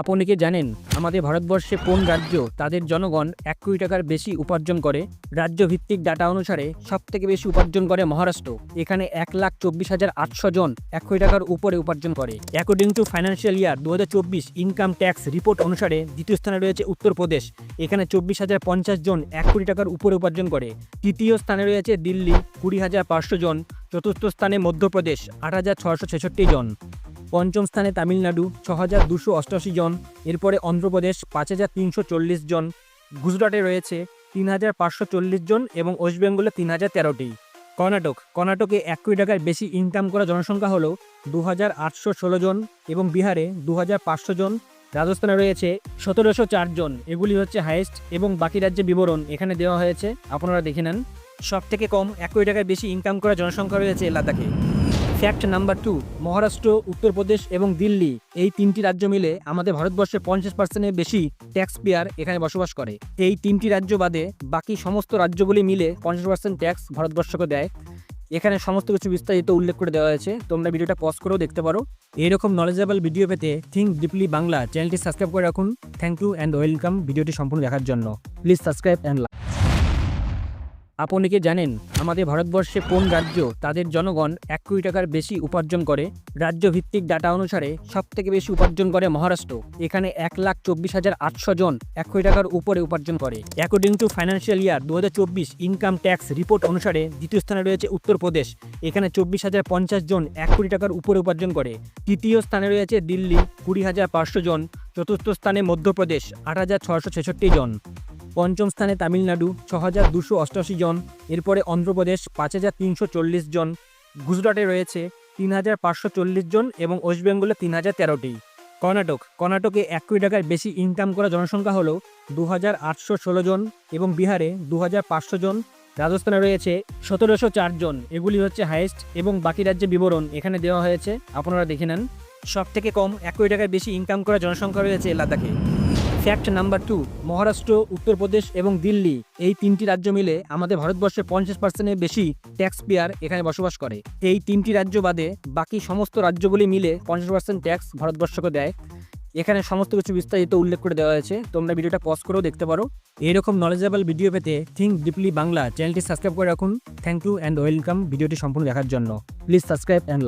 আপনি কি জানেন আমাদের ভারতবর্ষে কোন রাজ্য তাদের জনগণ এক কোটি টাকার বেশি উপার্জন করে? রাজ্য ভিত্তিক ডাটা অনুসারে সব থেকে বেশি উপার্জন করে মহারাষ্ট্র। এখানে এক লাখ চব্বিশ হাজার আটশো জন এক কোটি টাকার উপরে উপার্জন করে। অ্যাকর্ডিং টু ফাইন্যান্সিয়াল ইয়ার দু হাজার চব্বিশ ইনকাম ট্যাক্স রিপোর্ট অনুসারে দ্বিতীয় স্থানে রয়েছে উত্তরপ্রদেশ। এখানে চব্বিশ হাজার পঞ্চাশ জন এক কোটি টাকার উপরে উপার্জন করে। তৃতীয় স্থানে রয়েছে দিল্লি কুড়ি হাজার পাঁচশো জন। চতুর্থ স্থানে মধ্যপ্রদেশ আট হাজার ছশো ছেষট্টি জন। পঞ্চম স্থানে তামিলনাড়ু ছ হাজার দুশো অষ্টআশি জন। এরপরে অন্ধ্রপ্রদেশ পাঁচ হাজার তিনশো চল্লিশ জন। গুজরাটে রয়েছে তিন হাজার পাঁচশো চল্লিশ জন এবং ওয়েস্ট বেঙ্গলে তিন হাজার তেরোটি। কর্ণাটক, কর্ণাটকে এক কোটি টাকার বেশি ইনকাম করা জনসংখ্যা হলো দু হাজার আটশো ষোলো জন এবং বিহারে দু হাজার পাঁচশো জন। রাজস্থানে রয়েছে সতেরোশো চার জন। এগুলি হচ্ছে হাইয়েস্ট এবং বাকি রাজ্যের বিবরণ এখানে দেওয়া হয়েছে। আপনারা দেখে নেন। সব থেকে কম এক কোটি টাকার বেশি ইনকাম করা জনসংখ্যা রয়েছে লাদাখে। Fact number two, Maharashtra, Uttar Pradesh এবং দিল্লি, এই তিনটি রাজ্য মিলে আমাদের ভারতবর্ষে পঞ্চাশ পার্সেন্টের বেশি ট্যাক্স পেয়ার এখানে বসবাস করে। এই তিনটি রাজ্য বাদে বাকি সমস্ত রাজ্যগুলি মিলে পঞ্চাশ পার্সেন্ট ট্যাক্স ভারতবর্ষকে দেয়। এখানে সমস্ত কিছু বিস্তারিত উল্লেখ করে দেওয়া হয়েছে। তোমরা ভিডিওটা পজ করেও দেখতে পারো। এইরকম নলেজেবল ভিডিও পেতে থিঙ্ক ডিপলি বাংলা চ্যানেলটি সাবস্ক্রাইব করে রাখুন। থ্যাংক ইউ অ্যান্ড ওয়েলকাম ভিডিওটি সম্পূর্ণ দেখার জন্য। প্লিজ সাবস্ক্রাইব অ্যান্ড আপনি কি জানেন আমাদের ভারতবর্ষে কোন রাজ্য তাদের জনগণ এক কোটি টাকার বেশি উপার্জন করে? রাজ্য ভিত্তিক ডাটা অনুসারে সব থেকে বেশি উপার্জন করে মহারাষ্ট্র। এখানে এক লাখ চব্বিশ হাজার আটশো জন এক কোটি টাকার উপরে উপার্জন করে। অ্যাকর্ডিং টু ফাইন্যান্সিয়াল ইয়ার দু হাজার চব্বিশ ইনকাম ট্যাক্স রিপোর্ট অনুসারে দ্বিতীয় স্থানে রয়েছে উত্তরপ্রদেশ। এখানে চব্বিশ হাজার পঞ্চাশ জন এক কোটি টাকার উপরে উপার্জন করে। তৃতীয় স্থানে রয়েছে দিল্লি, কুড়ি হাজার পাঁচশো জন। চতুর্থ স্থানে মধ্যপ্রদেশ, আট হাজার ছশো ছেষট্টি জন। পঞ্চম স্থানে তামিলনাড়ু ছ হাজার দুশো অষ্টআশি জন। এরপরে অন্ধ্রপ্রদেশ, পাঁচ হাজার তিনশো চল্লিশ জন। গুজরাটে রয়েছে তিন হাজার পাঁচশো চল্লিশ জন এবং ওয়েস্টবেঙ্গলে তিন হাজার তেরোটি। কর্ণাটক, কর্ণাটকে এক কোটি টাকার বেশি ইনকাম করা জনসংখ্যা হলো দু হাজার আটশো ষোলো জন এবং বিহারে দু হাজার পাঁচশো জন। রাজস্থানে রয়েছে সতেরোশো চার জন। এগুলি হচ্ছে হাইয়েস্ট এবং বাকি রাজ্যের বিবরণ এখানে দেওয়া হয়েছে। আপনারা দেখে নেন। সব থেকে কম এক কোটি টাকার বেশি ইনকাম করা জনসংখ্যা রয়েছে লাদাখে। Fact number two, Maharashtra, Uttar Pradesh এবং দিল্লি, এই তিনটি রাজ্য মিলে আমাদের ভারতবর্ষের পঞ্চাশ পার্সেন্টের বেশি ট্যাক্স পেয়ার এখানে বসবাস করে। এই তিনটি রাজ্য বাদে বাকি সমস্ত রাজ্যগুলি মিলে পঞ্চাশ পার্সেন্ট ট্যাক্স ভারতবর্ষকে দেয়। এখানে সমস্ত কিছু বিস্তারিত উল্লেখ করে দেওয়া হয়েছে। তোমরা ভিডিওটা পজ করেও দেখতে পারো। এইরকম নলেজেবল ভিডিও পেতে থিঙ্ক ডিপলি বাংলা চ্যানেলটি সাবস্ক্রাইব করে রাখুন। থ্যাংক ইউ অ্যান্ড ওয়েলকাম ভিডিওটি সম্পূর্ণ দেখার জন্য। Please subscribe and